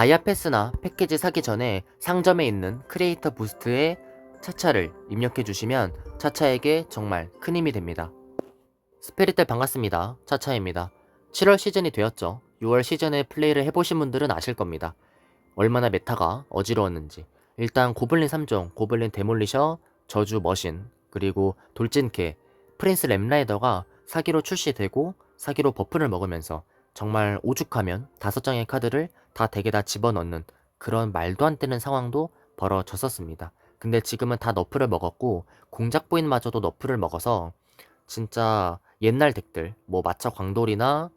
다이아 패스나 패키지 사기 전에 상점에 있는 크리에이터 부스트에 차차를 입력해 주시면 차차에게 정말 큰 힘이 됩니다. 스페릿들 반갑습니다. 차차입니다. 7월 시즌이 되었죠. 6월 시즌에 플레이를 해보신 분들은 아실 겁니다. 얼마나 메타가 어지러웠는지. 일단 고블린 3종, 고블린 데몰리셔, 저주 머신, 그리고 돌진캐, 프린스 램라이더가 사기로 출시되고 사기로 버프를 먹으면서 정말 오죽하면 다섯 장의 카드를 다 덱에다 집어넣는 그런 말도 안 되는 상황도 벌어졌었습니다. 근데 지금은 다 너프를 먹었고 공작 부인마저도 너프를 먹어서 진짜 옛날 덱들 뭐 마차 광돌이나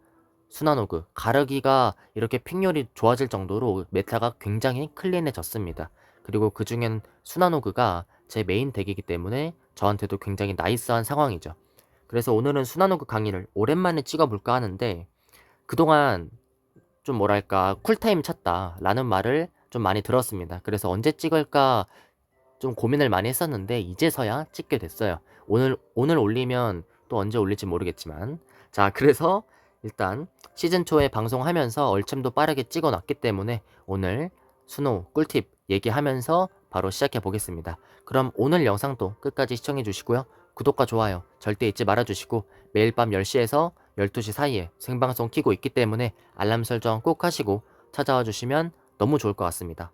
순환호그 가르기가 이렇게 픽률이 좋아질 정도로 메타가 굉장히 클린해졌습니다. 그리고 그 중엔 순환호그가 제 메인 덱이기 때문에 저한테도 굉장히 나이스한 상황이죠. 그래서 오늘은 순환호그 강의를 오랜만에 찍어볼까 하는데 그동안 좀 뭐랄까 쿨타임 찼다 라는 말을 좀 많이 들었습니다. 그래서 언제 찍을까 좀 고민을 많이 했었는데 이제서야 찍게 됐어요. 오늘 오늘 올리면 또 언제 올릴지 모르겠지만 자 그래서 일단 시즌 초에 방송하면서 얼챔도 빠르게 찍어놨기 때문에 오늘 수노 꿀팁 얘기하면서 바로 시작해 보겠습니다. 그럼 오늘 영상도 끝까지 시청해 주시고요. 구독과 좋아요 절대 잊지 말아 주시고 매일 밤 10시에서 12시 사이에 생방송 키고 있기 때문에 알람 설정 꼭 하시고 찾아와 주시면 너무 좋을 것 같습니다.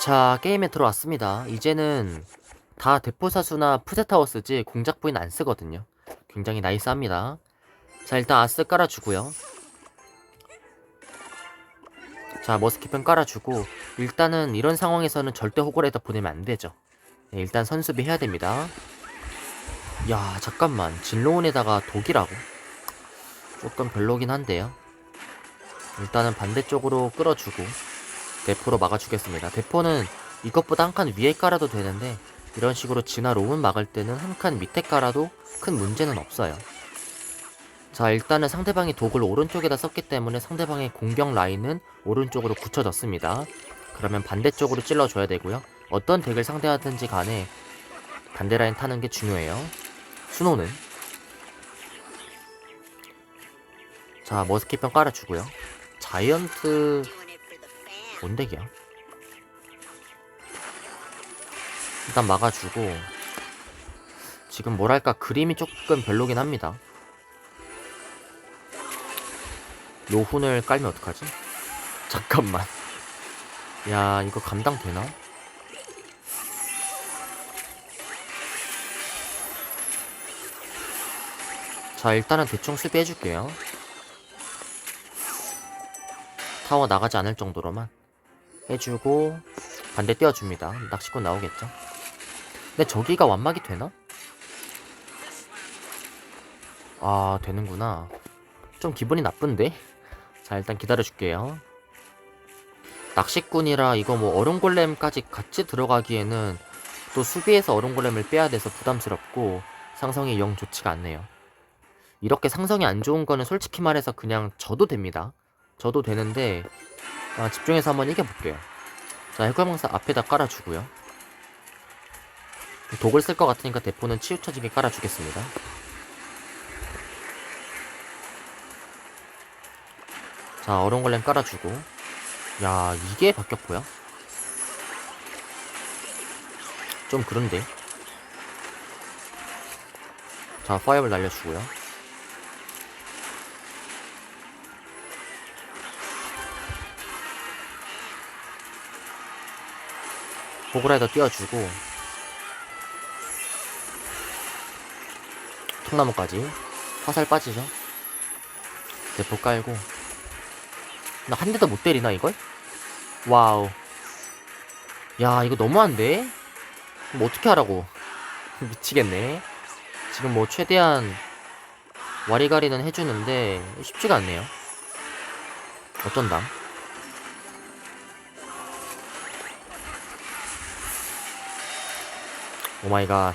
자, 게임에 들어왔습니다. 이제는 다 대포사수나 푸세타워 쓰지 공작부인 안 쓰거든요. 굉장히 나이스합니다. 자, 일단 아스 깔아주고요. 자, 머스키펜 깔아주고 일단은 이런 상황에서는 절대 호걸에다 보내면 안 되죠. 네, 일단 선수비 해야 됩니다. 야, 잠깐만. 진로운에다가 독이라고? 조금 별로긴 한데요. 일단은 반대쪽으로 끌어주고 대포로 막아주겠습니다. 대포는 이것보다 한 칸 위에 깔아도 되는데 이런 식으로 진화 로운 막을 때는 한 칸 밑에 깔아도 큰 문제는 없어요. 자 일단은 상대방이 독을 오른쪽에다 썼기 때문에 상대방의 공격 라인은 오른쪽으로 굳혀졌습니다. 그러면 반대쪽으로 찔러줘야 되고요. 어떤 덱을 상대하든지 간에 반대 라인 타는 게 중요해요. 수노는 자 머스킷병 깔아주고요. 자이언트 뭔 덱이야? 일단 막아주고 지금 뭐랄까 그림이 조금 별로긴 합니다. 노훈을 깔면 어떡하지? 잠깐만. 야 이거 감당되나? 자 일단은 대충 수비해줄게요. 타워 나가지 않을 정도로만 해주고 반대 띄워줍니다. 낚시꾼 나오겠죠. 근데 저기가 완막이 되나? 아 되는구나. 좀 기분이 나쁜데? 자 일단 기다려줄게요. 낚시꾼이라 이거 뭐 얼음골렘까지 같이 들어가기에는 또 수비에서 얼음골렘을 빼야 돼서 부담스럽고 상성이 영 좋지가 않네요. 이렇게 상성이 안 좋은 거는 솔직히 말해서 그냥 져도 됩니다. 져도 되는데 아, 집중해서 한번 이겨볼게요. 자 해골망사 앞에다 깔아주고요. 독을 쓸 것 같으니까 대포는 치우쳐지게 깔아주겠습니다. 자 얼음골렘 깔아주고 야 이게 박격포야? 좀 그런데 자 파이어볼 날려주고요 보그라이더 띄워주고 통나무까지 화살 빠지죠? 대포 깔고. 나 한 대도 못 때리나 이걸? 와우. 야 이거 너무한데? 뭐 어떻게 하라고? 미치겠네. 지금 뭐 최대한 와리가리는 해주는데 쉽지가 않네요. 어쩐다 오마이갓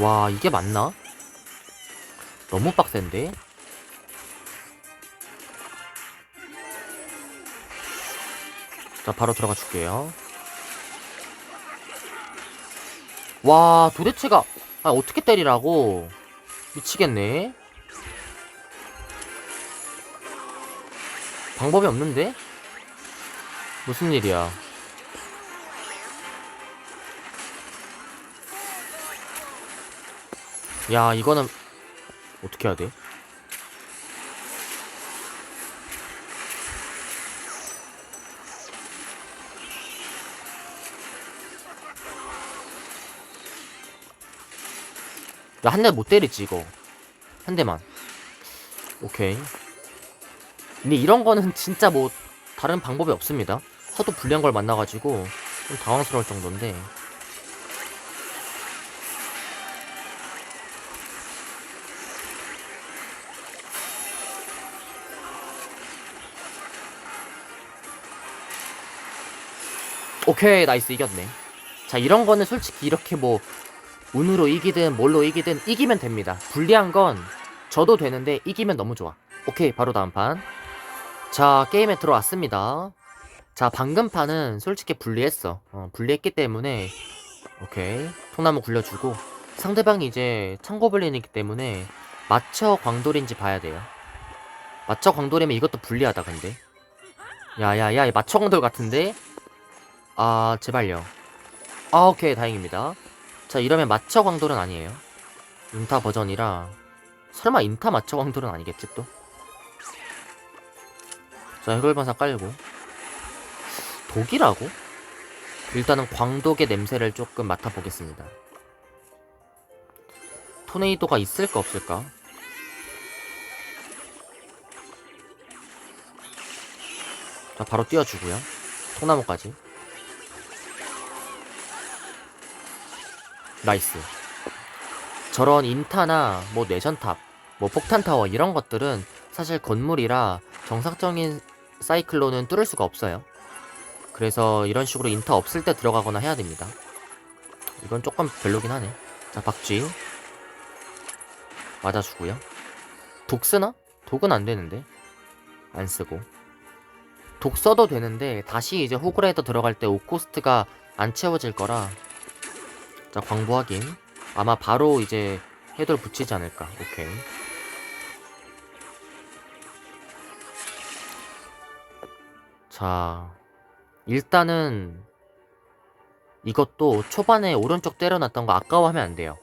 와 이게 맞나? 너무 빡센데? 자, 바로 들어가 줄게요. 와, 도대체가, 아, 어떻게 때리라고? 미치겠네. 방법이 없는데? 무슨 일이야? 야, 이거는, 어떻게 해야 돼? 야, 한대 못 때리지, 이거. 한 대만. 오케이. 근데 이런 거는 진짜 뭐, 다른 방법이 없습니다. 하도 불리한 걸 만나가지고, 좀 당황스러울 정도인데. 오케이, 나이스, 이겼네. 자, 이런 거는 솔직히 이렇게 뭐, 운으로 이기든 뭘로 이기든 이기면 됩니다. 불리한 건 저도 되는데 이기면 너무 좋아. 오케이, 바로 다음 판. 자, 게임에 들어왔습니다. 자, 방금 판은 솔직히 불리했어. 어, 불리했기 때문에 오케이, 통나무 굴려주고 상대방이 이제 창고블린이기 때문에 맞춰 광돌인지 봐야 돼요. 맞춰 광돌이면 이것도 불리하다 근데. 야야야, 맞춰 광돌 같은데? 아, 제발요. 아, 오케이, 다행입니다. 자 이러면 마처 광돌은 아니에요 인타 버전이라 설마 인타 마처 광돌은 아니겠지 또? 자 해골반사 깔고 독이라고? 일단은 광독의 냄새를 조금 맡아보겠습니다 토네이도가 있을까 없을까? 자 바로 띄워주고요 통나무까지 나이스. 저런 인타나 뭐 뇌전탑, 뭐 폭탄타워 이런 것들은 사실 건물이라 정상적인 사이클로는 뚫을 수가 없어요. 그래서 이런 식으로 인타 없을 때 들어가거나 해야 됩니다. 이건 조금 별로긴 하네. 자, 박쥐. 맞아주고요. 독 쓰나? 독은 안 되는데. 안 쓰고. 독 써도 되는데 다시 이제 호그라이더 들어갈 때 오코스트가 안 채워질 거라 자 광부 확인 아마 바로 이제 해돌 붙이지 않을까. 오케이. 자 일단은 이것도 초반에 오른쪽 때려놨던 거 아까워하면 안 돼요.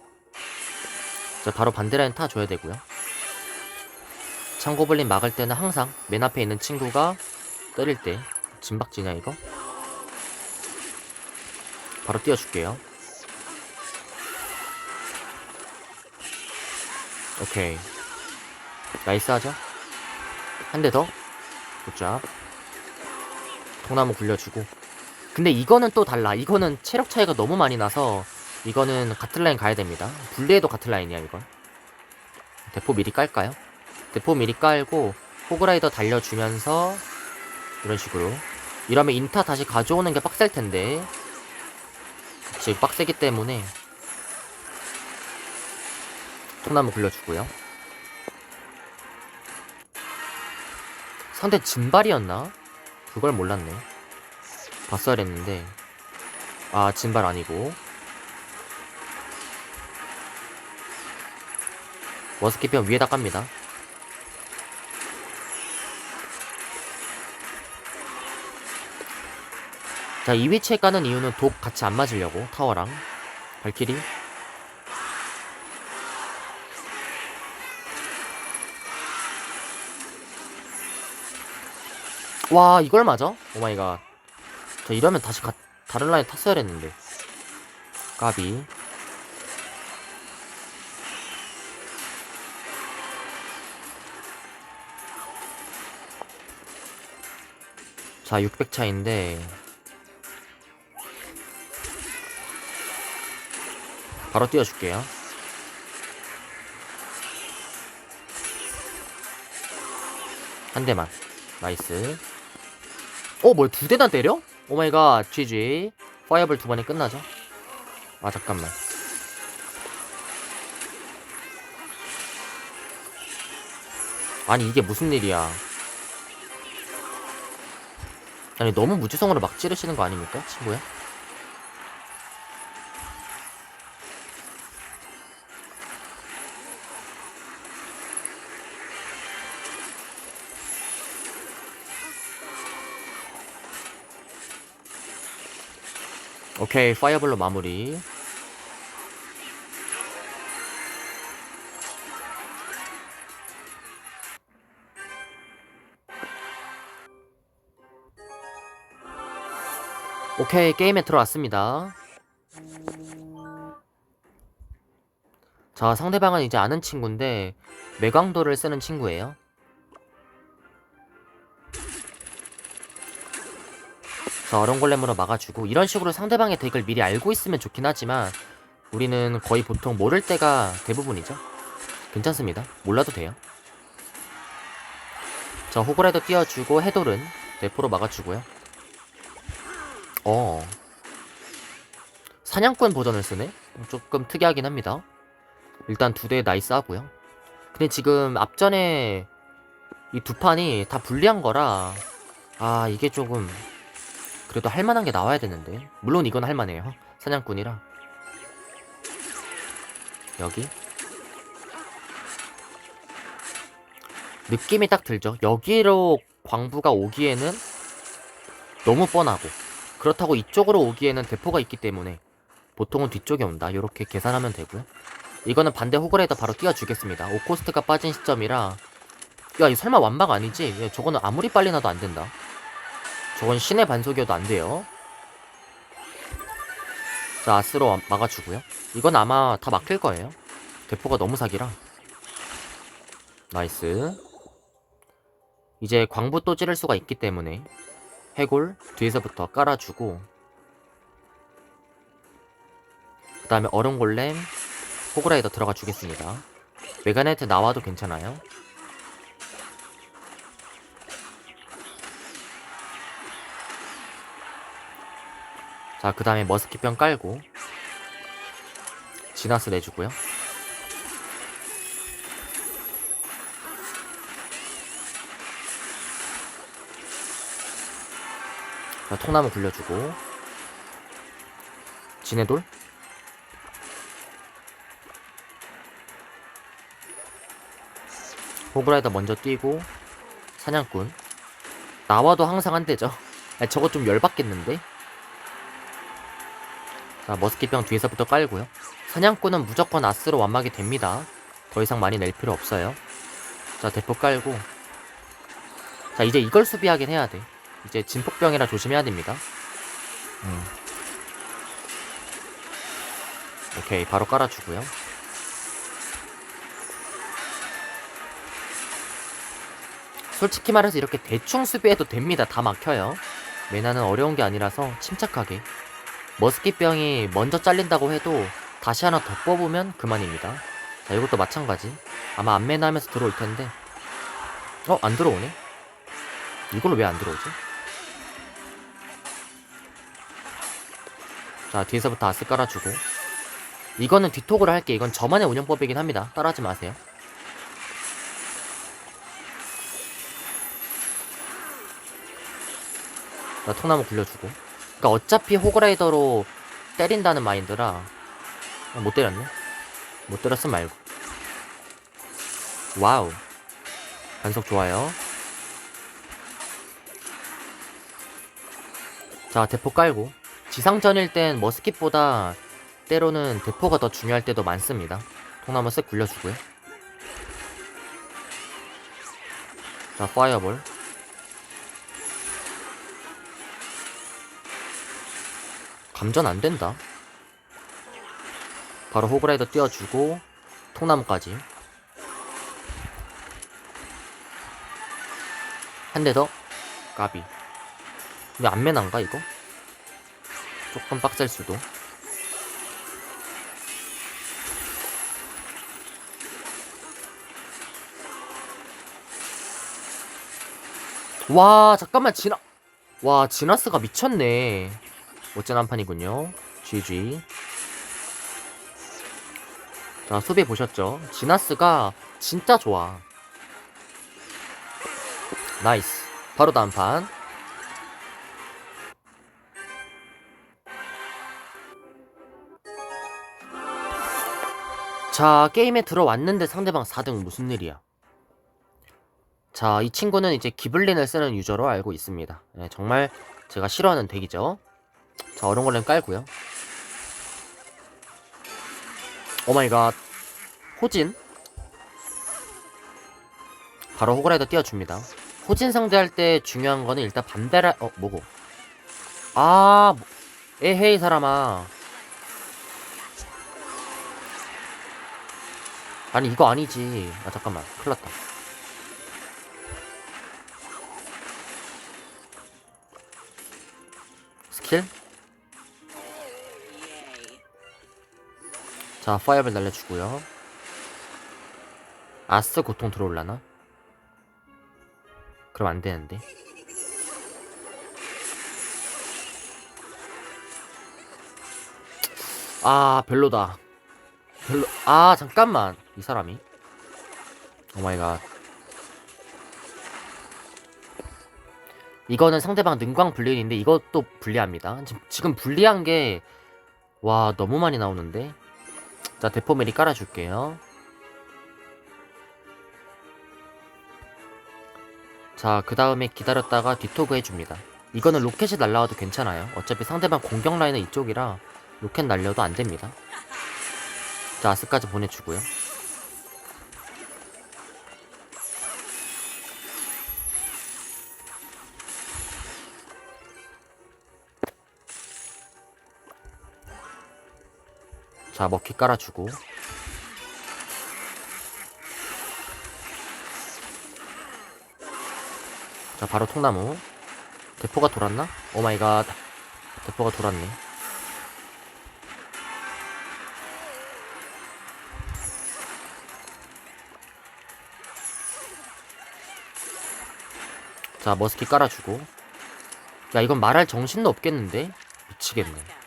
자 바로 반대라인 타줘야 되고요. 창고블린 막을 때는 항상 맨 앞에 있는 친구가 때릴 때 진박지냐 이거? 바로 띄워줄게요 오케이. 나이스 하죠? 한대 더? 굿잡 통나무 굴려주고. 근데 이거는 또 달라. 이거는 체력 차이가 너무 많이 나서 이거는 같은 라인 가야 됩니다. 분리해도 같은 라인이야 이건. 대포 미리 깔까요? 대포 미리 깔고 호그라이더 달려주면서 이런 식으로. 이러면 인타 다시 가져오는 게 빡셀 텐데. 지금 빡세기 때문에 통나무 굴려주고요. 상대 진발이었나? 그걸 몰랐네. 봤어야 했는데. 아, 진발 아니고. 워스키편 위에다 깝니다. 자, 이 위치에 까는 이유는 독 같이 안 맞으려고, 타워랑. 발키리. 와 이걸 맞아? 오마이갓. 자 이러면 다시 가, 다른 라인 탔어야 했는데. 까비. 자 600 차인데. 바로 띄워줄게요. 한 대만. 나이스 어 뭐야 두 대나 때려? 오마이갓 GG 파이어볼 두 번에 끝나죠? 아 잠깐만 아니 이게 무슨 일이야 아니 너무 무지성으로 막 찌르시는 거 아닙니까 친구야? 오케이 파이어블로 마무리. 오케이 게임에 들어왔습니다. 자 상대방은 이제 아는 친구인데 매광도를 쓰는 친구예요 자 어른골렘으로 막아주고 이런 식으로 상대방의 덱을 미리 알고 있으면 좋긴 하지만 우리는 거의 보통 모를 때가 대부분이죠. 괜찮습니다. 몰라도 돼요. 자 호그라이더 띄워주고 해돌은 대포로 막아주고요. 어. 사냥꾼 버전을 쓰네? 조금 특이하긴 합니다. 일단 두 대 나이스 하고요. 근데 지금 앞전에 이 두 판이 다 불리한 거라 아 이게 조금 그래도 할만한 게 나와야 되는데. 물론 이건 할만해요. 사냥꾼이라. 여기? 느낌이 딱 들죠? 여기로 광부가 오기에는 너무 뻔하고 그렇다고 이쪽으로 오기에는 대포가 있기 때문에 보통은 뒤쪽에 온다. 이렇게 계산하면 되고요. 이거는 반대 호그레이더 바로 띄워주겠습니다. 오코스트가 빠진 시점이라. 야 이 설마 완박 아니지? 야, 저거는 아무리 빨리 나도 안 된다 저건 신의 반속이어도 안 돼요. 자, 아스로 와- 막아주고요. 이건 아마 다 막힐 거예요. 대포가 너무 사기라. 나이스. 이제 광부 또 찌를 수가 있기 때문에 해골 뒤에서부터 깔아주고 그 다음에 얼음골렘 호그라이더 들어가 주겠습니다. 메가네트 나와도 괜찮아요. 자, 그 다음에 머스키병 깔고 지나스 내주고요. 자, 통나무 굴려주고 진해돌 호그라이더 먼저 뛰고 사냥꾼 나와도 항상 안 되죠. 아, 저거 좀 열받겠는데? 자, 머스킷병 뒤에서부터 깔고요. 사냥꾼은 무조건 아스로 완막이 됩니다. 더 이상 많이 낼 필요 없어요. 자, 대포 깔고. 자, 이제 이걸 수비하긴 해야 돼. 이제 진폭병이라 조심해야 됩니다. 음. 오케이, 바로 깔아주고요. 솔직히 말해서 이렇게 대충 수비해도 됩니다. 다 막혀요. 메나는 어려운 게 아니라서 침착하게 머스킷병이 먼저 잘린다고 해도 다시 하나 더 뽑으면 그만입니다. 자, 이것도 마찬가지. 아마 안매나 하면서 들어올 텐데. 어, 안 들어오네? 이걸로 왜 안 들어오지? 자, 뒤에서부터 아스 깔아주고. 이거는 뒤톡으로 할게. 이건 저만의 운영법이긴 합니다. 따라하지 마세요. 자, 통나무 굴려주고. 그러니까 어차피 호그라이더로 때린다는 마인드라 아, 못 때렸네. 못 때렸음 말고. 와우. 반속 좋아요. 자 대포 깔고. 지상전일 땐 머스킷보다 때로는 대포가 더 중요할 때도 많습니다. 통나무 쓱 굴려주고요. 자 파이어볼 감전 안 된다. 바로 호그라이더 띄워주고 통나무까지. 한 대 더. 까비. 근데 안 매난가 이거? 조금 빡셀 수도. 와 잠깐만 지나 와 지나스가 미쳤네 어쩐 한판이군요. GG. 자, 소비 보셨죠? 지나스가 진짜 좋아. 나이스. 바로 다음 판. 자, 게임에 들어왔는데 상대방 4등 무슨 일이야? 자, 이 친구는 이제 기블린을 쓰는 유저로 알고 있습니다. 네, 정말 제가 싫어하는 덱이죠. 자, 어른걸렘 깔고요. 오마이갓. 호진. 바로 호그라이더 띄워줍니다. 호진 상대할 때 중요한 거는 일단 반대라, 어, 뭐고. 아, 뭐- 에헤이, 사람아. 아니, 이거 아니지. 아, 잠깐만. 큰일 났다. 스킬? 자, 파이어벨 날려주고요. 아스 고통 들어올라나? 그럼 안 되는데. 아, 별로다. 별로. 아, 잠깐만. 이 사람이. 오마이갓. 이거는 상대방 능광 불리인데 이것도 불리합니다. 지금 불리한 게, 와, 너무 많이 나오는데. 자, 대포메리 깔아줄게요. 자, 그 다음에 기다렸다가 뒤토그 해줍니다. 이거는 로켓이 날라와도 괜찮아요. 어차피 상대방 공격 라인은 이쪽이라 로켓 날려도 안 됩니다. 자, 아스까지 보내주고요. 자, 먹기 깔아주고. 자, 바로 통나무. 대포가 돌았나? 오 마이 갓. 대포가 돌았네. 자, 머스키 깔아주고. 야, 이건 말할 정신도 없겠는데? 미치겠네.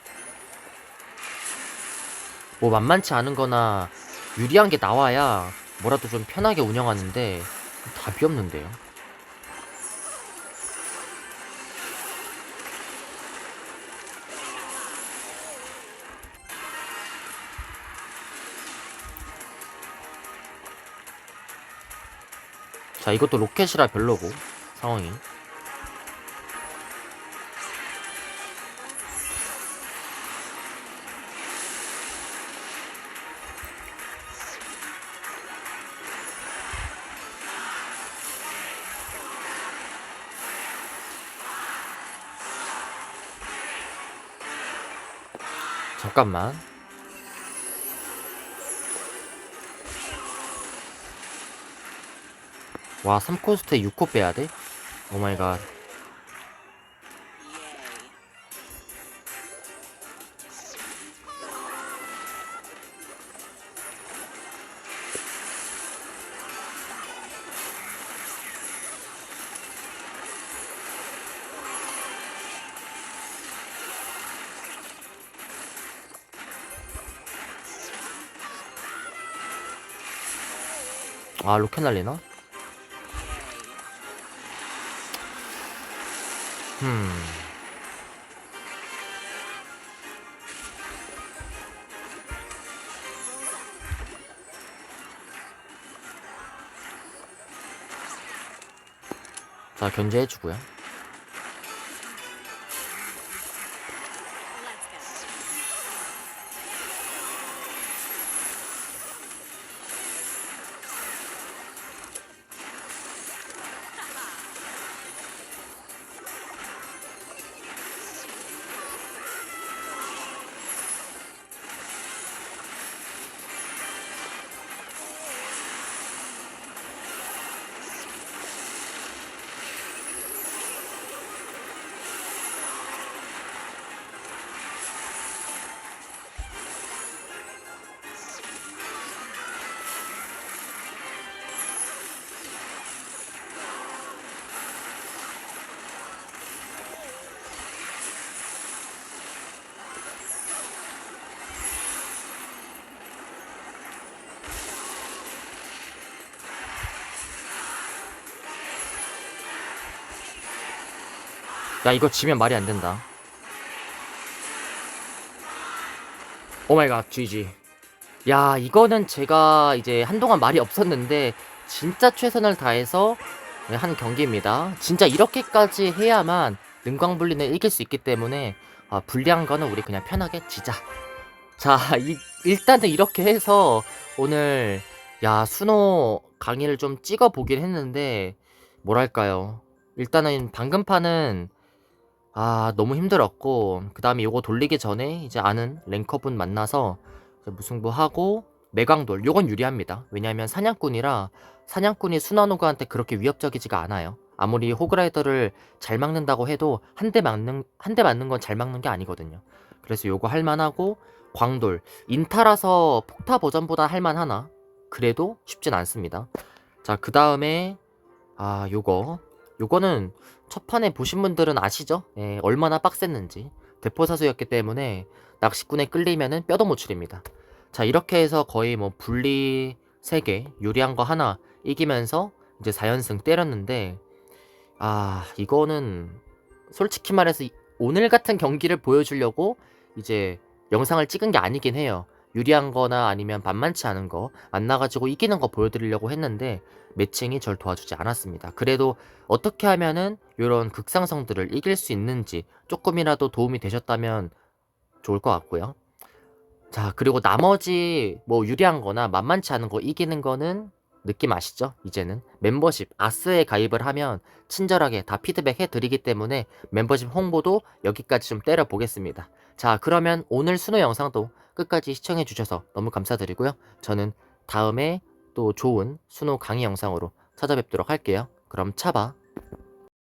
뭐 만만치 않은 거나 유리한 게 나와야 뭐라도 좀 편하게 운영하는데 답이 없는데요. 자, 이것도 로켓이라 별로고, 상황이. 잠깐만. 와, 3코스트에 6코 빼야 돼? 오마이갓. 아, 로켓 날리나? 음. 자, 견제해주고요. 야, 이거 지면 말이 안 된다. 오마이갓, GG. 야, 이거는 제가 이제 한동안 말이 없었는데 진짜 최선을 다해서 네, 한 경기입니다. 진짜 이렇게까지 해야만 능광불리는 이길 수 있기 때문에 아, 불리한 거는 우리 그냥 편하게 지자. 자, 이, 일단은 이렇게 해서 오늘 야 순호 강의를 좀 찍어 보긴 했는데 뭐랄까요. 일단은 방금 판은 아 너무 힘들었고 그 다음에 요거 돌리기 전에 이제 아는 랭커분 만나서 무승부하고 매광돌 요건 유리합니다. 왜냐하면 사냥꾼이라 사냥꾼이 순환호그한테 그렇게 위협적이지가 않아요. 아무리 호그라이더를 잘 막는다고 해도 한 대 맞는 한 대 맞는 건 잘 막는 게 아니거든요. 그래서 요거 할만하고 광돌 인타라서 폭타 버전보다 할만하나 그래도 쉽진 않습니다. 자 그 다음에 아 요거 요거는 첫 판에 보신 분들은 아시죠? 예, 얼마나 빡셌는지 대포사수였기 때문에 낚시꾼에 끌리면은 뼈도 못 추립니다. 자 이렇게 해서 거의 뭐 분리 3개 유리한 거 하나 이기면서 이제 4연승 때렸는데 아 이거는 솔직히 말해서 이- 오늘 같은 경기를 보여주려고 이제 영상을 찍은 게 아니긴 해요. 유리한 거나 아니면 만만치 않은 거 만나가지고 이기는 거 보여드리려고 했는데 매칭이 절 도와주지 않았습니다. 그래도 어떻게 하면은 이런 극상성들을 이길 수 있는지 조금이라도 도움이 되셨다면 좋을 것 같고요. 자, 그리고 나머지 뭐 유리한 거나 만만치 않은 거 이기는 거는 느낌 아시죠? 이제는 멤버십 아스에 가입을 하면 친절하게 다 피드백 해드리기 때문에 멤버십 홍보도 여기까지 좀 때려 보겠습니다. 자, 그러면 오늘 순호 영상도 끝까지 시청해 주셔서 너무 감사드리고요. 저는 다음에 또 좋은 순호 강의 영상으로 찾아뵙도록 할게요. 그럼 차바.